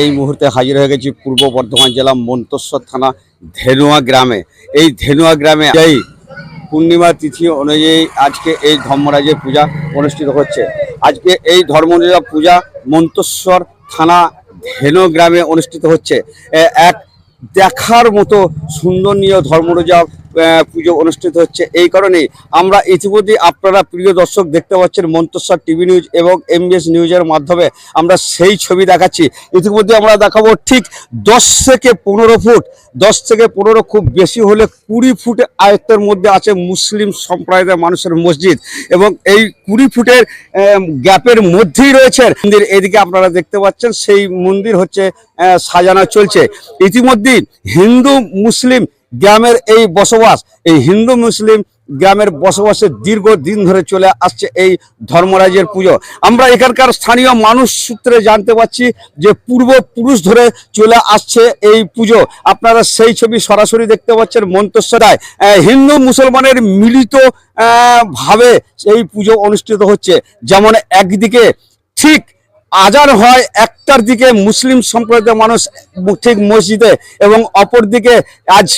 এই মুহূর্তে হাজির হয়ে গেছি পূর্ব বর্ধমান জেলা মন্তস্বর থানা ধেনুয়া গ্রামে। এই ধেনুয়া গ্রামে এই পূর্ণিমা তিথি অনুযায়ী আজকে এই ধর্মরাজের পূজা অনুষ্ঠিত হচ্ছে। আজকে এই ধর্মরাজা পূজা মন্তস্বর থানা ধেনু গ্রামে অনুষ্ঠিত হচ্ছে। এক দেখার মতো সুন্দরনীয় ধর্মরোজা পুজো অনুষ্ঠিত হচ্ছে এই কারণে আমরা ইতিমধ্যে আপনারা প্রিয় দর্শক দেখতে পাচ্ছেন মন্তস্বর টিভি নিউজ এবং এমবিএস নিউজের মাধ্যমে আমরা সেই ছবি দেখাচ্ছি। ইতিমধ্যে আমরা দেখাবো ঠিক দশ থেকে পনেরো ফুট, দশ থেকে পনেরো খুব বেশি হলে কুড়ি ফুট আয়ত্তের মধ্যে আছে মুসলিম সম্প্রদায়ের মানুষের মসজিদ এবং এই কুড়ি ফুটের গ্যাপের মধ্যেই রয়েছে মন্দির। এদিকে আপনারা দেখতে পাচ্ছেন সেই মন্দির হচ্ছে সাজানো চলছে। ইতিমধ্যেই হিন্দু, মুসলিম গ্রামের এই বসবাস, এই হিন্দু মুসলিম গ্রামের বসবাসের দীর্ঘ দিন ধরে চলে আসছে এই ধর্মরাজের পুজো। আমরা এখানকার স্থানীয় মানুষ সূত্রে জানতে পারছি যে পূর্বপুরুষ ধরে চলে আসছে এই পুজো। আপনারা সেই ছবি সরাসরি দেখতে পাচ্ছেন মন্তস্বরায় হিন্দু মুসলমানের মিলিত ভাবে এই পুজো অনুষ্ঠিত হচ্ছে। যেমন একদিকে ঠিক আজান হয় একটার দিকে মুসলিম সম্প্রদায়ের মানুষ ঠিক মসজিদে এবং অপর দিকে আজ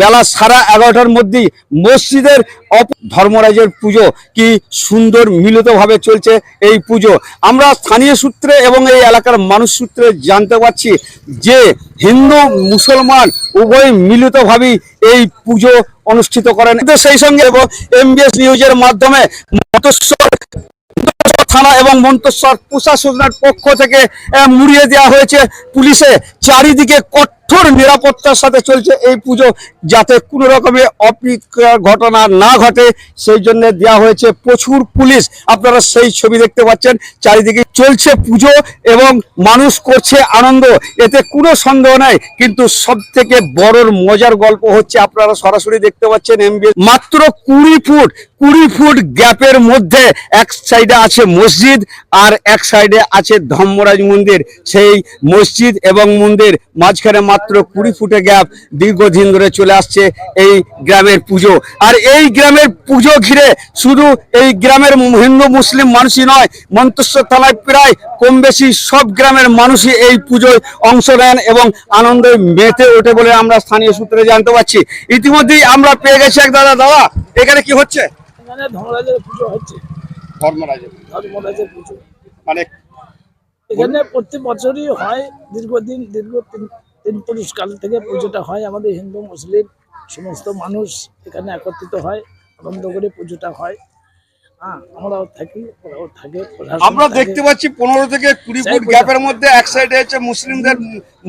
বেলা সাড়ে এগারোটার মধ্যেই মসজিদের ধর্মরাজের পুজো কি সুন্দর মিলিতভাবে চলছে এই পুজো। আমরা স্থানীয় সূত্রে এবং এই এলাকার মানুষ সূত্রে জানতে পারছি যে হিন্দু, মুসলমান উভয় মিলিতভাবেই এই পুজো অনুষ্ঠিত করেন। সেই সঙ্গে এবং এমবিএস নিউজের মাধ্যমে মতস্বর থানা এবং মন্তস্বর প্রশাসনের পক্ষ থেকে মুড়িয়ে দেওয়া হয়েছে পুলিশে। চারিদিকে কঠোর নিরাপত্তার সাথে চলছে এই পুজো যাতে কোনো রকমের অপ্রীতিকর ঘটনা না ঘটে, সেই জন্য দেওয়া হয়েছে প্রচুর পুলিশ। আপনারা সেই ছবি দেখতে পাচ্ছেন, চারিদিকে চলছে পুজো এবং মানুষ করছে আনন্দ। এতে কোনো সন্দেহ নাই, কিন্তু সব থেকে বড় মজার গল্প হচ্ছে, আপনারা সরাসরি দেখতে পাচ্ছেন এমবি মাত্র কুড়ি ফুট কুড়ি ফুট গ্যাপের মধ্যে এক সাইডে আছে মসজিদ আর এক সাইডে আছে ধর্মরাজ মন্দির। সেই মসজিদ এবং মন্দির মাঝখানে মাত্র কুড়ি ফুটে গ্যাপ দীর্ঘদিন ধরে চলে আসছে এই গ্রামের পুজো। আর এই গ্রামের পুজো ঘিরে শুধু এই গ্রামের হিন্দু মুসলিম মানুষই নয় মন্তস্বর থানায় প্রায় কম বেশি সব গ্রামের মানুষই এই পুজোয় অংশ নেন এবং আনন্দে মেতে ওঠে বলে আমরা স্থানীয় সূত্রে জানতে পারছি। ইতিমধ্যেই আমরা পেয়ে গেছি এক দাদা। দাদা এখানে কি হচ্ছে? ধর্মরাজের পুজো হচ্ছে। ধর্মরাজের ধর্মরাজের পুজো। মানে এখানে প্রতি বছরই হয় দীর্ঘদিন দীর্ঘ তিন পুরুষ কাল থেকে পুজোটা হয়। আমাদের হিন্দু মুসলিম সমস্ত মানুষ এখানে একত্রিত হয়। আনন্দ করে পুজোটা হয়। হ্যাঁ আমরাও থাকি ওরাও থাকে আমরা দেখতে পাচ্ছি পনেরো থেকে কুড়ি ফুট গ্যাপের মধ্যে এক সাইডে হচ্ছে মুসলিমদের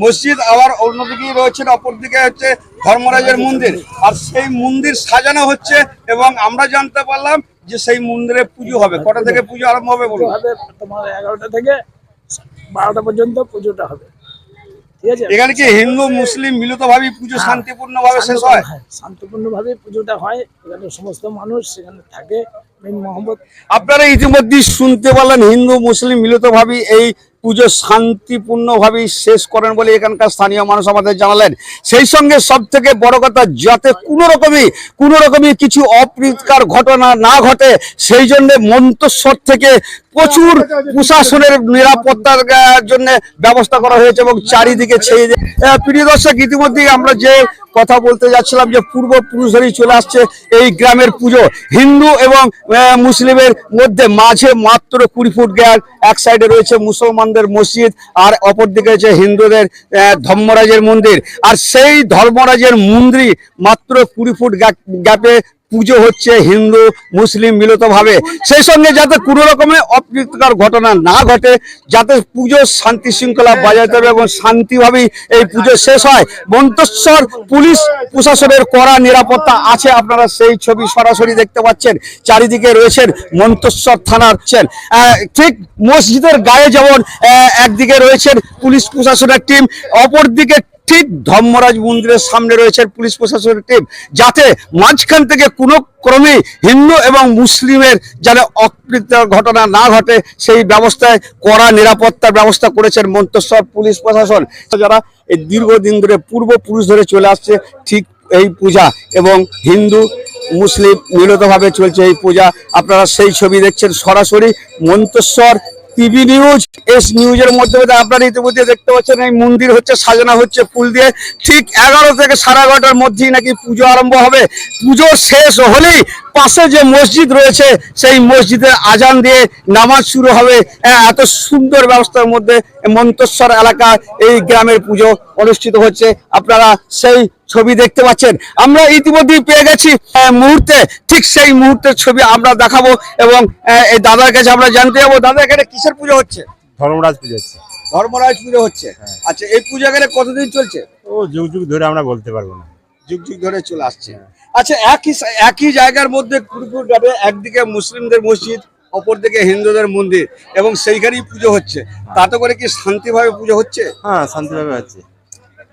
মসজিদ আবার অন্যদিকে রয়েছে অপর দিকে হচ্ছে ধর্মরাজের মন্দির। আর সেই মন্দির সাজানো হচ্ছে এবং আমরা জানতে পারলাম যে সেই মন্দিরে পুজো হবে। কটা থেকে পুজো আরম্ভ হবে বলুন? হবে তোমার এগারোটা থেকে বারোটা পর্যন্ত পুজোটা হবে। এখানে কি হিন্দু মুসলিম মিলিত ভাবে পুজো হ্যাঁ। শান্তিপূর্ণ ভাবে শেষ হয়? শান্তিপূর্ণ ভাবে পুজোটা হয়। এখানে সমস্ত মানুষ সেখানে থাকে আপনারা ইতিমধ্যে শুনতে পারলেন হিন্দু মুসলিম মিলিত ভাবে এই পুজো শান্তিপূর্ণভাবে শেষ করেন বলে এখানকার স্থানীয় মানুষ আমাদের জানালেন। সেই সঙ্গে সব থেকে বড় কথা যাতে কোনো রকমই কোনো রকমই কিছু অপ্রীতিকর ঘটনা না ঘটে সেই জন্য মন্তস্বর থেকে প্রচুর প্রশাসনের নিরাপত্তার জন্য ব্যবস্থা করা হয়েছে এবং চারিদিকে ছেয়ে প্রিয় দর্শক, ইতিমধ্যেই আমরা যে কথা বলতে যাচ্ছিলাম যে পূর্বপুরুষ ধরেই চলে আসছে এই গ্রামের পুজো। হিন্দু এবং মুসলিমের মধ্যে মাঝে মাত্র কুড়ি ফুট গ্যাপ, এক সাইডে রয়েছে মুসলমানদের মসজিদ আর অপর দিকে রয়েছে হিন্দুদের ধর্মরাজের মন্দির। আর সেই ধর্মরাজের মন্দির মাত্র কুড়ি ফুট গ্যাপে পুজো হচ্ছে হিন্দু, মুসলিম মিলিতভাবে। সেই সঙ্গে যাতে কোনো রকমের অপ্রীতিকর ঘটনা না ঘটে, যাতে পুজো শান্তি শৃঙ্খলা বজায় থাকবে এবং শান্তিভাবেই এই পুজো শেষ হয় মন্তস্বর পুলিশ প্রশাসনের কড়া নিরাপত্তা আছে আপনারা সেই ছবি সরাসরি দেখতে পাচ্ছেন। চারিদিকে রয়েছেন মন্তস্বর থানার ঠিক মসজিদের গায়ে যেমন একদিকে রয়েছেন পুলিশ প্রশাসনের টিম অপর দিকে ঠিক ধর্মরাজ মন্দিরের সামনে রয়েছে পুলিশ প্রশাসনের টিম যাতে মাঝখান থেকে কোনো ক্রমে হিন্দু এবং মুসলিমের যেন অকৃত্য ঘটনা না ঘটে, সেই ব্যবস্থায় কড়া নিরাপত্তার ব্যবস্থা করেছেন মন্তস্বর পুলিশ প্রশাসন। যারা এই দীর্ঘদিন ধরে পূর্বপুরুষ ধরে চলে আসছে, ঠিক এই পূজা এবং হিন্দু, মুসলিম মিলিতভাবে চলছে এই পূজা। আপনারা সেই ছবি দেখছেন সরাসরি মন্তস্বর টিভি নিউজ, এস নিউজের মধ্যে আপনারা ইতিমধ্যে দেখতে পাচ্ছেন, এই মন্দির হচ্ছে, সাজানো হচ্ছে ফুল দিয়ে। ঠিক এগারো থেকে সাড়ে এগারোটার মধ্যেই নাকি পুজো আরম্ভ হবে। পুজো শেষ হলেই পাশে যে মসজিদ রয়েছে সেই মসজিদে আজান দিয়ে নামাজ শুরু হবে। আহ, এত সুন্দর ব্যবস্থার মধ্যে মন্তস্বর এলাকা এই গ্রামের পুজো অনুষ্ঠিত হচ্ছে। আপনারা সেই ছবি দেখতে পাচ্ছেন। আমরা ইতিমধ্যেই পেয়ে গেছি মুহূর্তে। ঠিক সেই মুহূর্তের ছবি আমরা দেখাবো এবং আহ, এই দাদার কাছে আমরা জানতে যাব দাদা এখানে কিসের পুজো হচ্ছে? ধর্মরাজ পুজো হচ্ছে। ধর্মরাজ পুজো হচ্ছে? আচ্ছা এই পুজো এখানে কতদিন চলছে? ও যুগ যুগ ধরে আমরা বলতে পারব না। যুগ যুগ ধরে চলে আসছে। আচ্ছা একই একই জায়গার মধ্যে কুরকুর গ্রামে একদিকে মুসলিমদের মসজিদ অপরদিকে হিন্দুদের মন্দির এবং সেইখানেই পুজো হচ্ছে। তাতে করে কি শান্তিভাবে পুজো হচ্ছে? হ্যাঁ শান্তিভাবে হচ্ছে।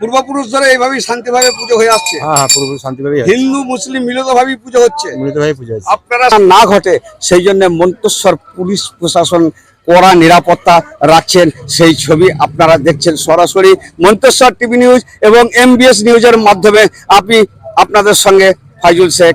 পূর্বপুরুষ ধরে এইভাবেই শান্তিভাবে পুজো হয়ে আসছে। হ্যাঁ হ্যাঁ শান্তিভাবে হিন্দু মুসলিম মিলিত ভাবেই পুজো হচ্ছে। মিলিতভাবে পুজো হচ্ছে। আপনারা না ঘটে সেই জন্য মন্তস্বর পুলিশ প্রশাসন কড়া নিরাপত্তা রাখছেন, সেই ছবি আপনারা দেখছেন সরাসরি মন্তেশ্বর টিভি নিউজ এবং এমবিএস নিউজের মাধ্যমে। আপনি আপনাদের সঙ্গে ফাইজুল শেখ